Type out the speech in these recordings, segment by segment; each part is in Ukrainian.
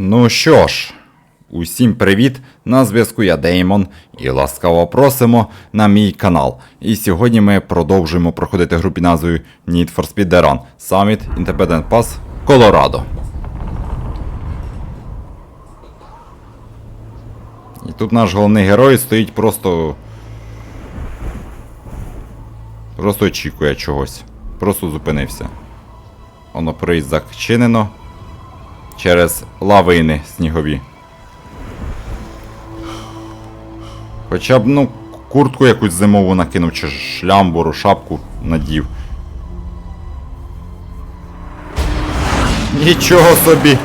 Ну що ж, усім привіт! На зв'язку я Деймон і ласкаво просимо на мій канал. І сьогодні ми продовжуємо проходити гру під назвою Need for Speed The Run Summit Independent Pass Колорадо. І тут наш головний герой стоїть просто. Просто очікує чогось. Просто зупинився. Воно проїзд зачинено через лавини снігові. Хоча б, ну, куртку якусь зимову накинув, чи шлямбуру, шапку надів. Нічого собі.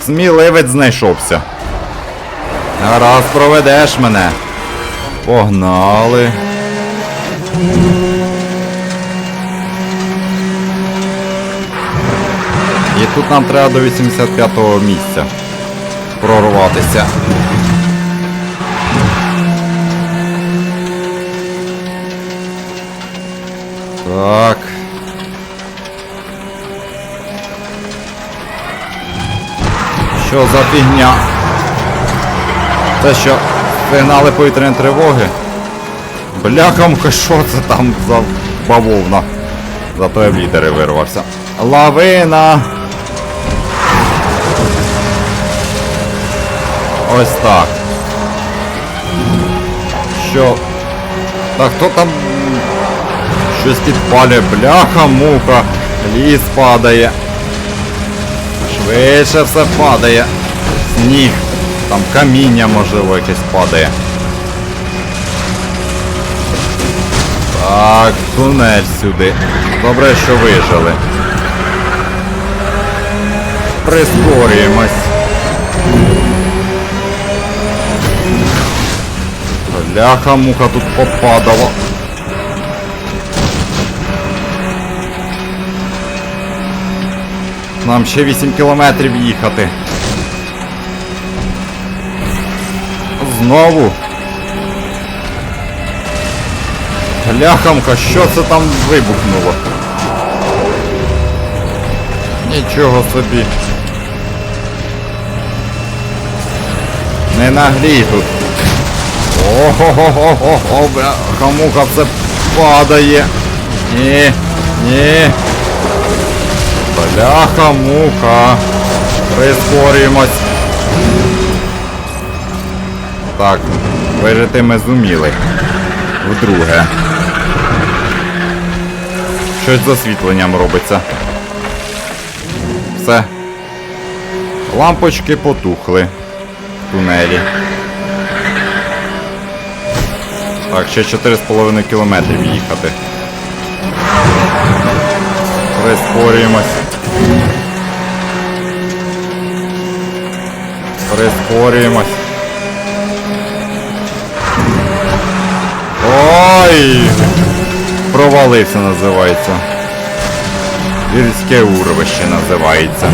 Сміливець знайшовся. Гаразд проведеш мене. Погнали. І тут нам треба до 85-го місця прорватися. Так. Що за фігня? Це що, сигнали повітряної тривоги? Бляхамка, що це там за бавовна? Зато я в лідери вирвався. Лавина! Ось так. Що? Та хто там щось підпалює? Бляха, муха, ліс падає. Швидше все падає. Сніг. Там каміння, можливо, якесь падає. Так, тунель сюди. Добре, що вижили. Прискорюємось. Бляха, муха тут попадала. Нам ще 8 кілометрів їхати. Знову. Бляхамка, що це там вибухнуло? Нічого собі. Не наглій тут. Ого-го-го-го-го, бляха-муха, все падає. Ні, ні. Бляха-муха. Прискорюємось. Так, вижити ми зуміли. Вдруге. Щось з освітленням робиться. Все. Лампочки потухли в тунелі. Так, ще 4,5 кілометрів їхати. Прискорюємось. Прискорюємось. Ой! Провалився називається. Гірське урвище називається.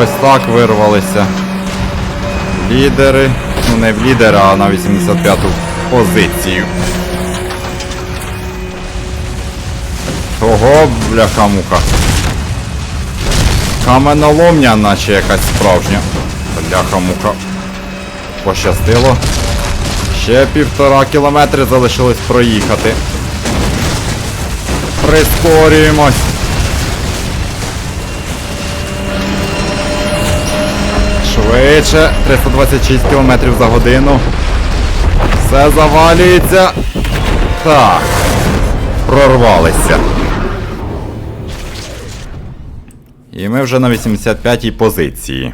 Ось так вирвалися. Лідери. Ну не в лідера, а на 85-ту позицію. Ого, бляха-муха. Каменоломня, наче якась справжня. Бляха-муха. Пощастило. Ще півтора кілометри залишилось проїхати. Прискорюємось. Швидше. 326 км за годину. Все завалюється. Так. Прорвалися. І ми вже на 85-й позиції.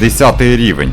Десятий рівень.